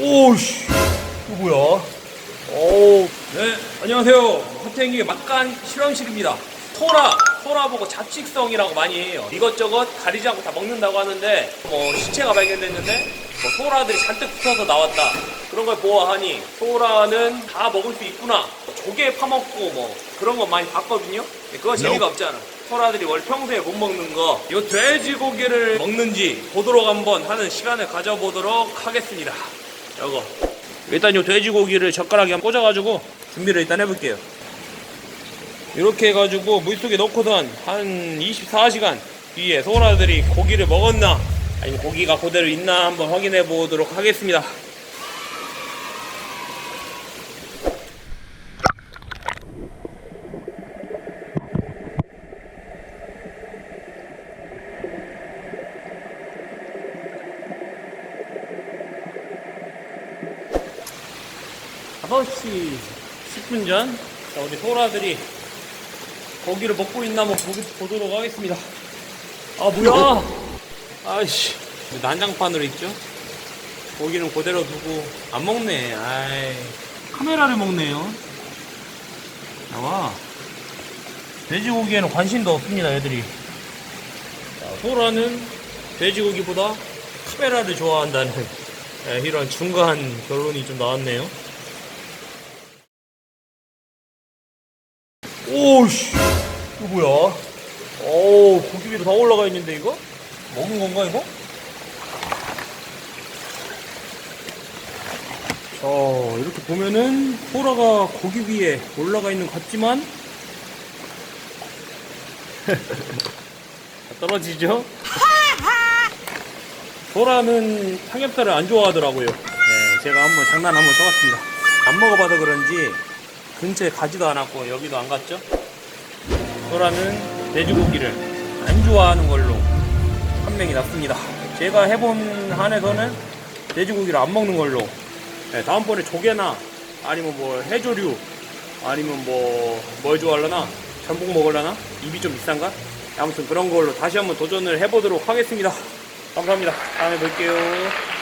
오씨 이거 뭐야? 오, 네 안녕하세요. 호탱이 막간 실험실입니다. 소라 소라 보고 잡식성이라고 많이 해요. 이것저것 가리지 않고 다 먹는다고 하는데 뭐 시체가 발견됐는데 뭐 소라들이 잔뜩 붙어서 나왔다. 그런 걸 보아하니 소라는 다 먹을 수 있구나. 조개 파먹고 뭐 그런 거 많이 봤거든요. 근데 그거 재미가 없잖아. 소라들이 원래 평소에 못 먹는 거, 이 돼지고기를 먹는지 보도록 한번 하는 시간을 가져보도록 하겠습니다. 요거. 일단 이 돼지고기를 젓가락에 한번 꽂아가지고 준비를 일단 해볼게요. 이렇게 해가지고 물속에 넣고선 한 24시간 뒤에 소라들이 고기를 먹었나 아니면 고기가 그대로 있나 한번 확인해 보도록 하겠습니다. 다섯 시 10분 전, 자, 우리 소라들이 고기를 먹고 있나 한번 보, 보도록 하겠습니다. 아, 뭐야! 아이씨. 난장판으로 있죠? 고기는 그대로 두고, 안 먹네. 아이. 카메라를 먹네요. 나와. 돼지고기에는 관심도 없습니다, 애들이. 자, 소라는 돼지고기보다 카메라를 좋아한다는 예, 이런 중간 결론이 좀 나왔네요. 오씨. 이거 뭐야? 오 고기 위로 다 올라가 있는데 이거? 먹은 건가 이거? 자 이렇게 보면은 소라가 고기 위에 올라가 있는 것 같지만 떨어지죠? 소라는 삼겹살을 안 좋아하더라고요. 네, 제가 한번 장난 한번 써봤습니다. 안 먹어봐서 그런지 근처에 가지도 않았고 여기도 안 갔죠? 소라는 돼지고기를 안 좋아하는 걸로 판명이 났습니다. 제가 해본 한에서는 돼지고기를 안 먹는 걸로 네, 다음번에 조개나 아니면 뭐 해조류 아니면 뭐 뭘 좋아하려나 전복 먹으려나 입이 좀 비싼가 아무튼 그런 걸로 다시 한번 도전을 해보도록 하겠습니다. 감사합니다. 다음에 뵐게요.